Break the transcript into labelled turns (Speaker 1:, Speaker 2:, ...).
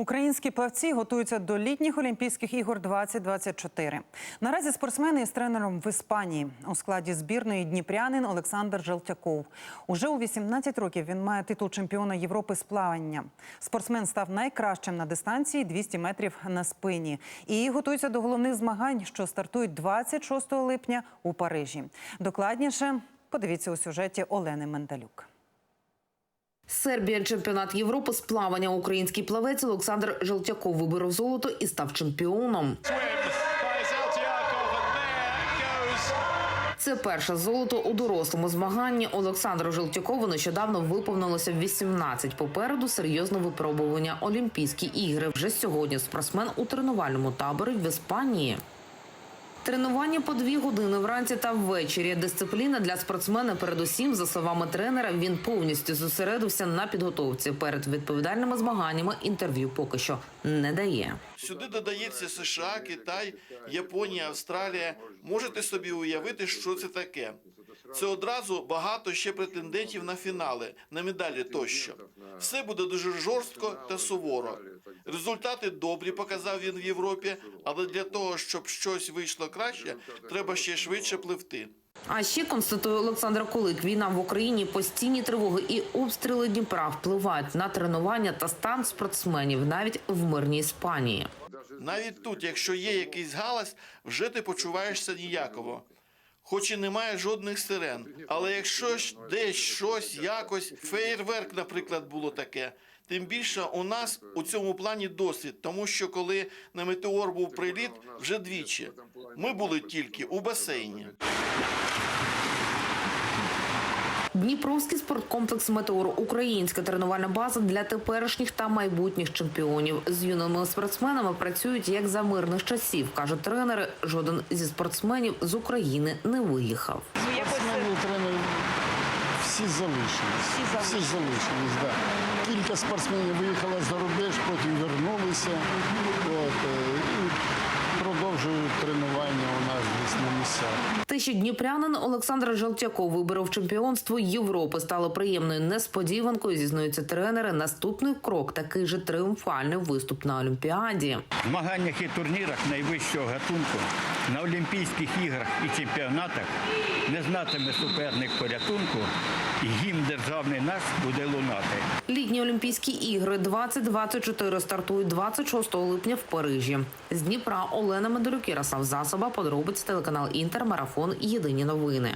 Speaker 1: Українські плавці готуються до літніх Олімпійських ігор 2024. Наразі спортсмени із тренером в Іспанії у складі збірної дніпрянин Олександр Желтяков. Уже у 18 років він має титул чемпіона Європи з плавання. Спортсмен став найкращим на дистанції 200 метрів на спині і готується до головних змагань, що стартують 26 липня у Парижі. Докладніше подивіться у сюжеті Олени Мендалюк.
Speaker 2: Сербія, чемпіонат Європи з плавання. Український плавець Олександр Желтяков виборов золото і став чемпіоном. Це перше золото у дорослому змаганні. Олександру Желтякову нещодавно виповнилося 18. Попереду серйозне випробування. Олімпійські ігри. Вже сьогодні спортсмен у тренувальному таборі в Іспанії. Тренування по дві години вранці та ввечері. Дисципліна для спортсмена, передусім, за словами тренера, він повністю зосередився на підготовці. Перед відповідальними змаганнями інтерв'ю поки що не дає.
Speaker 3: Сюди додається США, Китай, Японія, Австралія. Можете собі уявити, що це таке. Це одразу багато ще претендентів на фінали, на медалі тощо. Все буде дуже жорстко та суворо. Результати добрі, показав він в Європі, але для того, щоб щось вийшло краще, треба ще швидше пливти.
Speaker 2: А ще констатує Олександр Кулик, війна в Україні, постійні тривоги і обстріли Дніпра впливають на тренування та стан спортсменів навіть в мирній Іспанії.
Speaker 3: Навіть тут, якщо є якийсь галас, вже ти почуваєшся ніяково. Хоч і немає жодних сирен. Але якщо ж десь щось, якось, феєрверк, наприклад, було таке. Тим більше у нас у цьому плані досвід, тому що коли на метеор був приліт, вже двічі. Ми були тільки у басейні.
Speaker 2: Дніпровський спорткомплекс Метеор українська тренувальна база для теперішніх та майбутніх чемпіонів. З юними спортсменами працюють як за мирних часів, кажуть тренери. Жоден зі спортсменів з України не виїхав.
Speaker 4: Спортсмени, тренери всі залишились. Всі залишились, да. Кілька спортсменів виїхало за рубеж, потім вернулися. От, е, і продовжують тренування у нас десь на місцях.
Speaker 2: Те, що дніпрянин Олександр Желтяков виборов чемпіонство Європи, стало приємною несподіванкою. Зізнаються тренери. Наступний крок такий же тріумфальний виступ на Олімпіаді.
Speaker 5: В змаганнях і турнірах найвищого гатунку на Олімпійських іграх і чемпіонатах не знатиме суперник порятунку, гімн державний наш буде лунати.
Speaker 2: Олімпійські ігри 2024 стартують 26 липня в Парижі. З Дніпра Олена Медорюк, Ярослав Засоба, подробиць телеканал Інтер, марафон. Єдині новини.